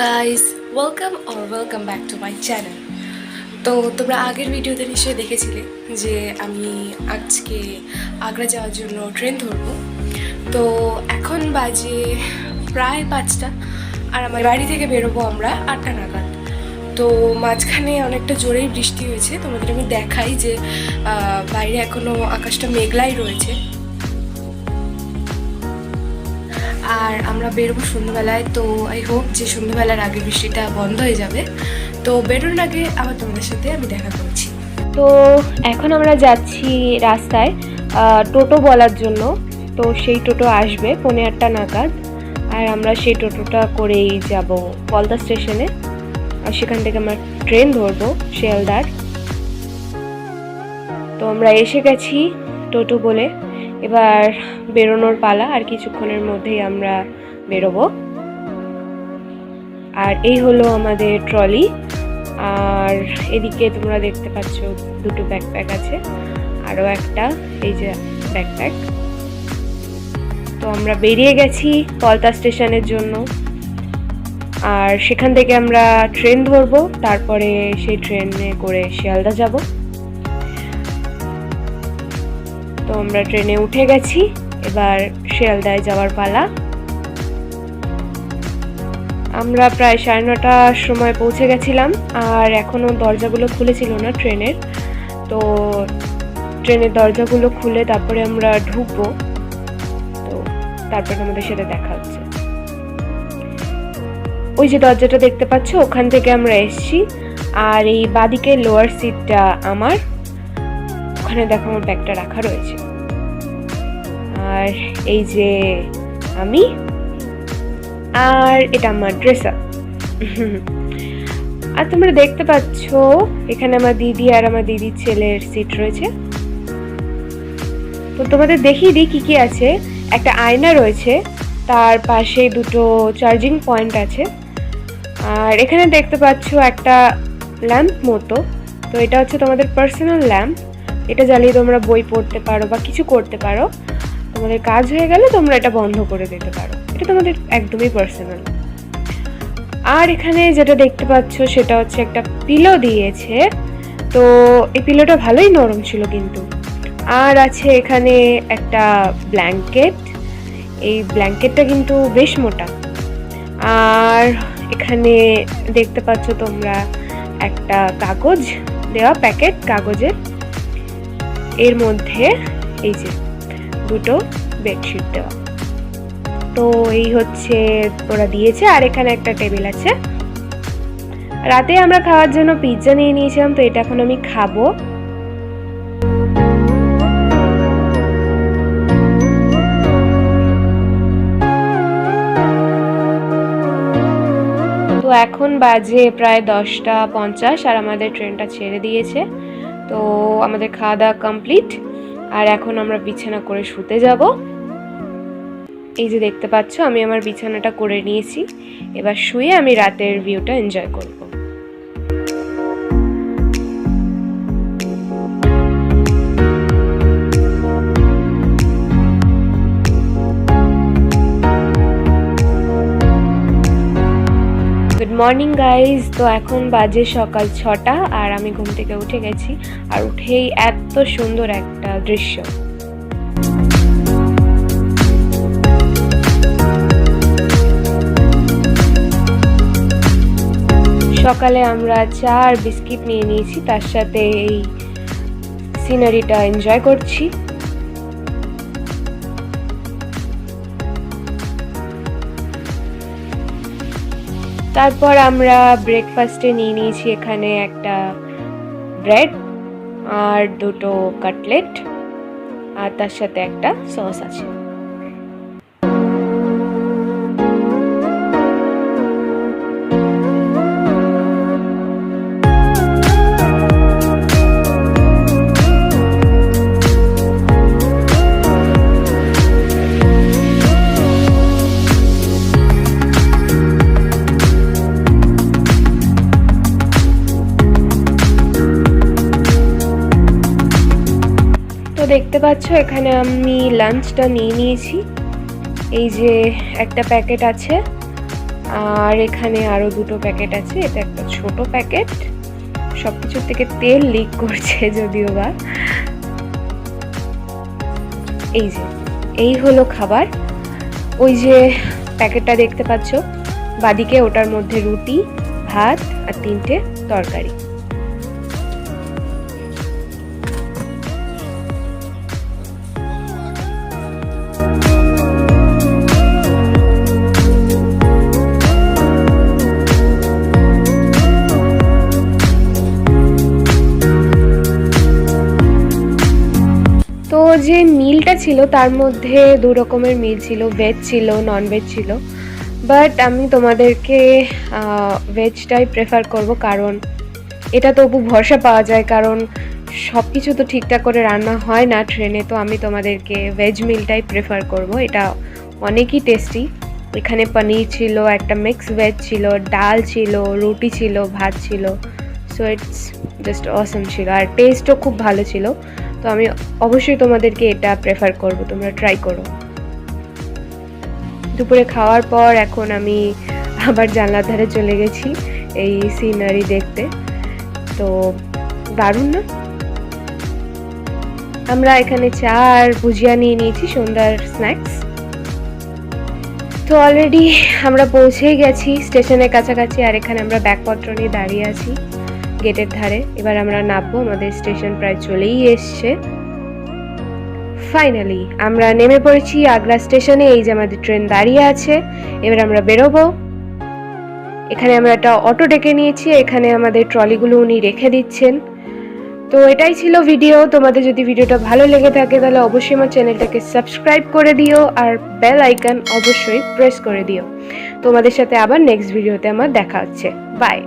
Guys welcome or welcome back to my channel তো তোমরা আগের ভিডিওতে নিশ্চয়ই দেখেছিলে যে আমি আজকে আগ্রা যাওয়ার জন্য ট্রেন ধরবো। তো এখন বাজে প্রায় পাঁচটা আর আমার বাড়ি থেকে বেরোবো আমরা আটটা নাগাদ। তো মাঝখানে অনেকটা জোরেই বৃষ্টি হয়েছে। তোমাদের আমি দেখাই যে বাইরে এখনও আকাশটা মেঘলাই রয়েছে। আর আমরা বেরোবো সন্ধ্যাবেলায়, তো আই হোপ যে সন্ধ্যাবেলার আগে বৃষ্টিটা বন্ধ হয়ে যাবে। তো বেরোনোর আগে আবার তোমাদের সাথে আমি দেখা করছি। তো এখন আমরা যাচ্ছি রাস্তায় টোটো বলার জন্য। তো সেই টোটো আসবে পৌনে আটটা নাগাদ। আর আমরা সেই টোটোটা করেই যাব পলদা স্টেশনে। আর সেখান থেকে আমরা ট্রেন ধরবো শিয়ালদার। তো আমরা এসে গেছি টোটো বলে। এবার বেরোনোর পালা আর কিছুক্ষণের মধ্যেই আমরা বেরোবো। আর এই হলো আমাদের ট্রলি। আর এদিকে তোমরা দেখতে পাচ্ছ দুটো ব্যাকপ্যাক আছে, আরও একটা, এই যে ব্যাকপ্যাক। তো আমরা বেরিয়ে গেছি পলতা স্টেশনের জন্য। আর সেখান থেকে আমরা ট্রেন ধরবো, তারপরে সেই ট্রেনে করে শিয়ালদা যাব। তো আমরা ট্রেনে উঠে গেছি। এবার শিয়ালদায় যাওয়ার পালা। আমরা প্রায় সাড়ে নটার সময় পৌঁছে গেছিলাম, আর এখনও দরজাগুলো খুলেছিল না ট্রেনের। তো ট্রেনের দরজাগুলো খুলে তারপরে আমরা ঢুকবো। তো তারপরে আমাদের সাথে দেখা হচ্ছে। ওই যে দরজাটা দেখতে পাচ্ছ, ওখান থেকে আমরা এসছি। আর এই বাদিকের লোয়ার সিটটা আমার। ওখানে দেখো আমার ব্যাগটা রাখা রয়েছে। আর এই যে আমি, আর এটা আমার ড্রেস আপ আর তোমরা দেখতে পাচ্ছ, এখানে আমার দিদি আর আমার দিদির ছেলের সিট রয়েছে। তো তোমাদের দেখিয়ে দিই কী কী আছে। একটা আয়না রয়েছে, তার পাশে দুটো চার্জিং পয়েন্ট আছে। আর এখানে দেখতে পাচ্ছ একটা ল্যাম্প মতো তো এটা হচ্ছে তোমাদের পার্সোনাল ল্যাম্প এটা জ্বালিয়ে তোমরা বই পড়তে পারো বা কিছু করতে পারো। তোমাদের কাজ হয়ে গেলে তোমরা এটা বন্ধ করে দিতে পারো। এটা তোমাদের একদমই পার্সোনাল আর এখানে যেটা দেখতে পাচ্ছ সেটা হচ্ছে একটা পিলো দিয়েছে। তো এই পিলোটা ভালোই নরম ছিল কিন্তু। আর আছে এখানে একটা ব্ল্যাঙ্কেট এই ব্ল্যাঙ্কেটটা কিন্তু বেশ মোটা। আর এখানে দেখতে পাচ্ছ তোমরা একটা কাগজ দেওয়া প্যাকেট কাগজের। এর মধ্যে এই যে দুটো বেডশিট দেওয়া। তো এই হচ্ছে ওরা দিয়েছে আর এখানে একটা টেবিল আছে। রাতে আমরা খাওয়ার জন্য পিৎজা নিয়ে নিয়েছিলাম, তো এটা এখন আমি খাব। তো এখন বাজে প্রায় দশটা পঞ্চাশ আর আমাদের ট্রেনটা ছেড়ে দিয়েছে। তো আমাদের খাওয়া দাওয়া কমপ্লিট আর এখন আমরা বিছানা করে শুতে যাব। এই যে দেখতে পাচ্ছ, আমি আমার বিছানাটা করে নিয়েছি। এবার শুয়ে আমি রাতের ভিউটা এনজয় করব। মর্নিং গাইজ তো এখন বাজে সকাল ছটা আর আমি ঘুম থেকে উঠে গেছি আর উঠেই এত সুন্দর একটা দৃশ্য। সকালে আমরা চা আর বিস্কিট নিয়ে নিয়েছি, তার সাথে এই সিনারিটা এনজয় করছি। তারপর আমরা ব্রেকফাস্টে নিয়ে নিয়েছি এখানে একটা ব্রেড আর দুটো কাটলেট আর তার সাথে একটা সস আছে। দেখতে পাচ্ছ, এখানে আমি লাঞ্চটা নিয়ে নিয়েছি। এই যে একটা প্যাকেট আছে, আর এখানে আরও দুটো প্যাকেট আছে। এটা একটা ছোট প্যাকেট সব কিছুর থেকে তেল লিক করছে যদিও বা। এই যে, এই হলো খাবার। ওই যে প্যাকেটটা দেখতে পাচ্ছ, বাদিকে ওটার মধ্যে রুটি, ভাত আর তিনটে তরকারি। যে মিলটা ছিল, তার মধ্যে দু রকমের মিল ছিল ভেজ ছিল নন ভেজ ছিল। বাট আমি তোমাদেরকে ভেজটাই প্রেফার করব কারণ এটা তবু ভরসা পাওয়া যায়, কারণ সব কিছু তো ঠিকঠাক করে রান্না হয় না ট্রেনে, তো আমি তোমাদেরকে ভেজ মিলটাই প্রেফার করব। এটা অনেকই টেস্টি এখানে পনির ছিল, একটা মিক্স ভেজ ছিল, ডাল ছিল, রুটি ছিল, ভাত ছিল। সো ইটস জাস্ট অসম ছিল। আর টেস্টও খুব ভালো ছিল। তো আমি অবশ্যই তোমাদেরকে এটা প্রেফার করব, তোমরা ট্রাই করো। দুপুরে খাওয়ার পর এখন আমি আবার জানলার ধারে চলে গেছি, এই সিনারি দেখতে। তো দারুণ না? আমরা এখানে চা আর ভুজিয়া নিয়ে নিয়েছি, সন্ধ্যার স্ন্যাক্স তো অলরেডি আমরা পৌঁছেই গেছি স্টেশনের কাছাকাছি আর এখানে আমরা ব্যাগপত্র নিয়ে দাঁড়িয়ে আছি। গেটের ধারে। এবার আমরা নামবো, আমাদের স্টেশন প্রায় চলেই এসছে। ফাইনালি আমরা নেমে পড়েছি আগ্রা স্টেশনে, এই যে আমাদের ট্রেন দাঁড়িয়ে আছে। এবার আমরা বেরোবো। এখানে আমরা একটা অটো ডেকে নিয়েছি, এখানে আমাদের ট্রলিগুলো উনি রেখে দিচ্ছেন। তো এটাই ছিল ভিডিও। তোমাদের যদি ভিডিওটা ভালো লেগে থাকে, তাহলে অবশ্যই আমার চ্যানেলটাকে সাবস্ক্রাইব করে দিও, আর বেল আইকন অবশ্যই প্রেস করে দিও। তোমাদের সাথে আবার নেক্সট ভিডিওতে আমার দেখা হচ্ছে। বাই